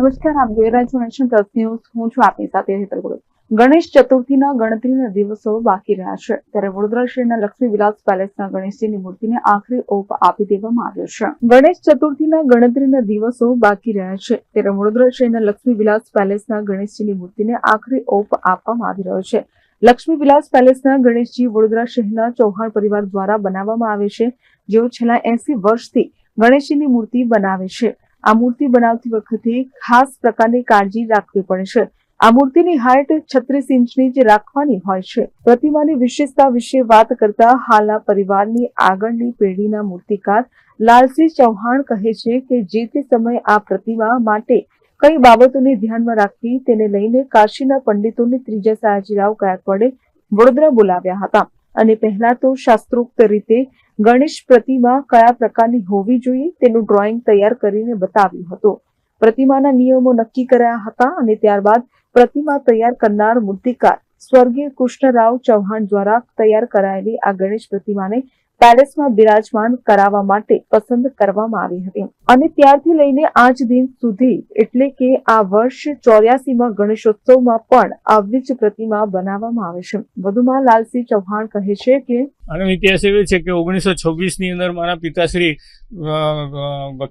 નમસ્કાર, આપ જોઈ રહ્યા છો નેશન પ્લસ ન્યૂઝ. હું છું આપની સાથે હેતલ ગુરુ ગણેશ ચતુર્થીના ગણતરીના દિવસો બાકી રહ્યા છે. ત્યારે વડોદરા શહેરના લક્ષ્મી વિલાસ પેલેસના ગણેશજીની મૂર્તિને આખરી ઓપ આપી દેવામાં આવ્યો છે. ગણેશ ચતુર્થીના ગણતરીના દિવસો બાકી રહ્યા છે. ત્યારે વડોદરા શહેરના લક્ષ્મી વિલાસ પેલેસના ગણેશજીની મૂર્તિને આખરી ઓપ આપવામાં આવી રહ્યો છે. લક્ષ્મી વિલાસ પેલેસના ગણેશજી વડોદરા શહેરના ચૌહાણ પરિવાર દ્વારા બનાવવામાં આવે છે. જેઓ છેલ્લા એસી વર્ષથી ગણેશજીની મૂર્તિ બનાવે છે. આ મૂર્તિ બનાવતી વખતે ખાસ પ્રકારની કાળજી રાખવી પડે છે. આ મૂર્તિની હાઇટ છત્રીસ ઇંચની જ રાખવાની હોય છે. પ્રતિમાની વિશેષતા વિશે વાત કરતા હાલના પરિવારની આગળની પેઢીના મૂર્તિકાર લાલસિંહ ચૌહાણ કહે છે કે જે તે સમયે આ પ્રતિમા માટે કઈ બાબતોને ધ્યાનમાં રાખવી તેને લઈને કાશીના પંડિતોને ત્રીજા સયાજીરાવ ગાયકવાડે વડોદરા બોલાવ્યા હતા. અને પહેલા તો શાસ્ત્રોક્ત રીતે ગણેશ પ્રતિમા કયા પ્રકારની હોવી જોઈએ તેનું ડ્રોઈંગ તૈયાર કરીને બતાવ્યું હતું. પ્રતિમાના નિયમો નક્કી કર્યા હતા અને ત્યારબાદ પ્રતિમા તૈયાર કરનાર મૂર્તિકાર સ્વર્ગીય કૃષ્ણરાવ ચૌહાણ દ્વારા તૈયાર કરાયેલી આ ગણેશ પ્રતિમાને પેલેસમાં બિરાજમાન કરાવવા માટે પસંદ કરવામાં આવી હતી. અને ત્યારથી લઈને આજ દિન સુધી એટલે કે આ વર્ષ ચોર્યાસીમાં ગણેશોત્સવમાં પણ આવી જ પ્રતિમા બનાવવામાં આવે છે. વધુમાં લાલસિંહ ચૌહાણ કહે છે કે આનો ઇતિહાસ એવો છે કે ઓગણીસો છવ્વીસની અંદર મારા પિતાશ્રી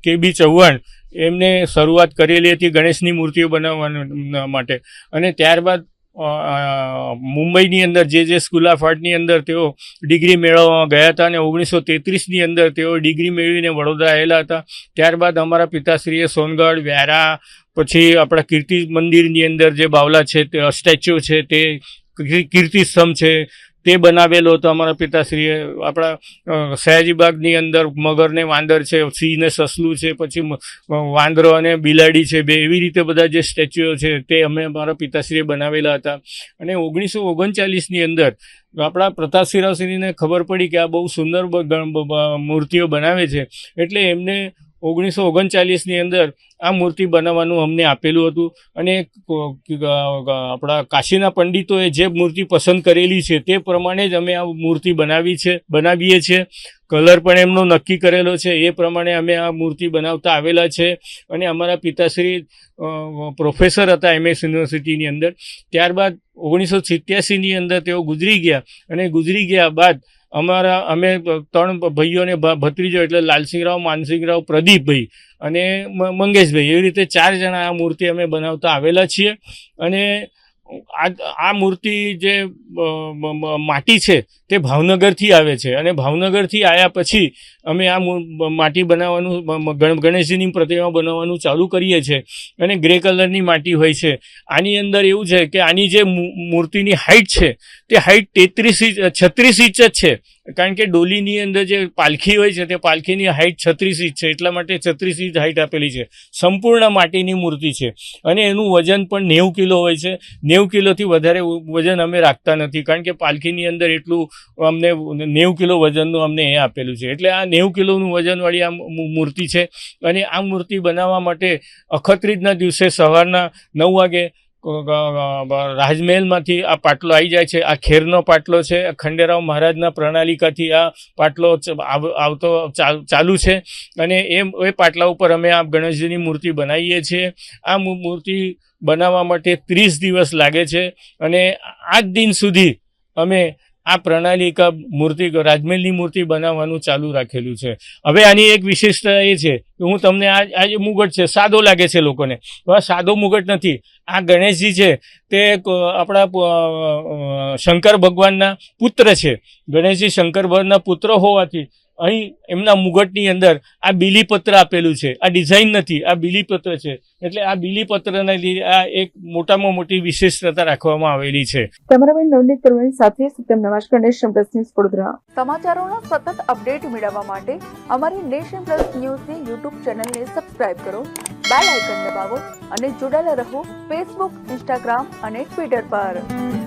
કે બી ચૌહાણ એમને શરૂઆત કરેલી હતી ગણેશની મૂર્તિઓ બનાવવા માટે. અને ત્યારબાદ મુંબઈની અંદર જે જે સ્કૂલ ઓફ આર્ટની અંદર તેઓ ડિગ્રી મેળવવા ગયા હતા અને ઓગણીસો તેત્રીસની અંદર તેઓ ડિગ્રી મેળવીને વડોદરા આવેલા હતા. ત્યારબાદ અમારા પિતાશ્રીએ સોનગઢ, વ્યારા, પછી આપણા કીર્તિ મંદિરની અંદર જે બાવલા છે તે, સ્ટેચ્યુ છે તે કીર્તિ સ્તંભ છે તે બનાવેલો હતો અમારા પિતાશ્રીએ. આપણા સયાજીબાગની અંદર મગરને વાંદર છે, સિંહને સસલું છે, પછી વાંદરો અને બિલાડી છે, બે એવી રીતે બધા જે સ્ટેચ્યુઓ છે તે અમે અમારા પિતાશ્રીએ બનાવેલા હતા. અને ઓગણીસો ઓગણચાલીસની અંદર આપણા પ્રતાપસિંહરાવસિંહને ખબર પડી કે આ બહુ સુંદર મૂર્તિઓ બનાવે છે. એટલે એમને ઓગણીસો ઓગણચાલીસની અંદર આ મૂર્તિ બનાવવાનું અમને આપેલું હતું. અને આપણા કાશીના પંડિતોએ જે મૂર્તિ પસંદ કરેલી છે તે પ્રમાણે જ અમે આ મૂર્તિ બનાવી છે, બનાવીએ છીએ. કલર પણ એમનો નક્કી કરેલો છે. એ પ્રમાણે અમે આ મૂર્તિ બનાવતા આવેલા છે અને અમારા પિતાશ્રી પ્રોફેસર હતા એમએસ યુનિવર્સિટીની અંદર. ત્યારબાદ ઓગણીસો સિત્યાસીની અંદર તેઓ ગુજરી ગયા અને ગુજરી ગયા બાદ અમારા, અમે ત્રણ ભાઈઓને ભત્રીજો એટલે લાલસિંહરાવ, માનસિંહરાવ, પ્રદીપભાઈ અને મંગેશભાઈ. એવી રીતે ચાર જણા આ મૂર્તિ અમે બનાવતા આવેલા છીએ અને આ મૂર્તિ જે માટી છે તે ભાવનગરથી આવે છે. અને ભાવનગરથી આવ્યા પછી અમે આ માટી બનાવવાનું ગણેશજીની પ્રતિમા બનાવવાનું ચાલુ કરીએ છીએ અને ગ્રે કલરની માટી હોય છે. આની અંદર એવું છે કે આની જે મૂર્તિની હાઇટ છે તે હાઇટ તેત્રીસ ઇંચ, છત્રીસ ઇંચ જ છે. કારણ કે ડોલીની અંદર જે પાલખી હોય છે તે પાલખીની હાઇટ છત્રીસ ઇંચ છે. એટલા માટે છત્રીસ ઇંચ હાઇટ આપેલી છે. સંપૂર્ણ માટીની મૂર્તિ છે. અને એનું વજન પણ નેવું કિલો હોય છે. નેવું કિલોથી વધારે વજન અમે રાખતા નથી. કારણ કે પાલખીની અંદર એટલું અમને નેવું કિલો વજનનું અમને એ આપેલું છે. એટલે આ નેવું કિલોનું વજનવાળી આ મૂર્તિ છે. અને આ મૂર્તિ બનાવવા માટે અખત્રીજના દિવસે સવારના નવ વાગે રાજમહેલમાંથી આ પાટલો આવી જાય છે. આ ખેરનો પાટલો છે. ખંડેરાવ મહારાજના પ્રણાલિકાથી આ પાટલો આવતો ચાલુ છે. અને એ એ પાટલા ઉપર અમે આ ગણેશજીની મૂર્તિ બનાવીએ છીએ. આ મૂર્તિ બનાવવા માટે ત્રીસ દિવસ લાગે છે. અને આજ દિન સુધી અમે આ પ્રણાલિકા મૂર્તિ, રાજમહેલની મૂર્તિ બનાવવાનું ચાલુ રાખેલું છે. હવે આની એક વિશેષતા એ છે કે હું તમને આ આ જે મુગટ છે, સાદો લાગે છે લોકોને. તો આ સાદો મુગટ નથી. આ ગણેશજી છે, તે આપણા શંકર ભગવાનના પુત્ર છે. ગણેશજી શંકર ભગવાનના પુત્ર હોવાથી અહીં એમના મુગટની અંદર આ બીલીપત્ર આપેલું છે. આ ડિઝાઇન નથી આ બીલીપત્ર છે. એટલે આ બીલીપત્રને લીધે આ એક મોટામાં મોટી વિશેષતા રાખવામાં આવેલી છે. કેમેરામેન નવનીત પરવાની સાથે Satyam Nawaz nation plus news Vadodara. સમાચારોના સતત અપડેટ મેળવવા માટે અમારી નેશન પ્લસ ન્યૂઝની યુટ્યુબ ચેનલને સબસ્ક્રાઇબ કરો બેલ આઇકન દબાવો અને જોડાયેલા રહો ફેસબુક ઇન્સ્ટાગ્રામ અને ટ્વિટર પર.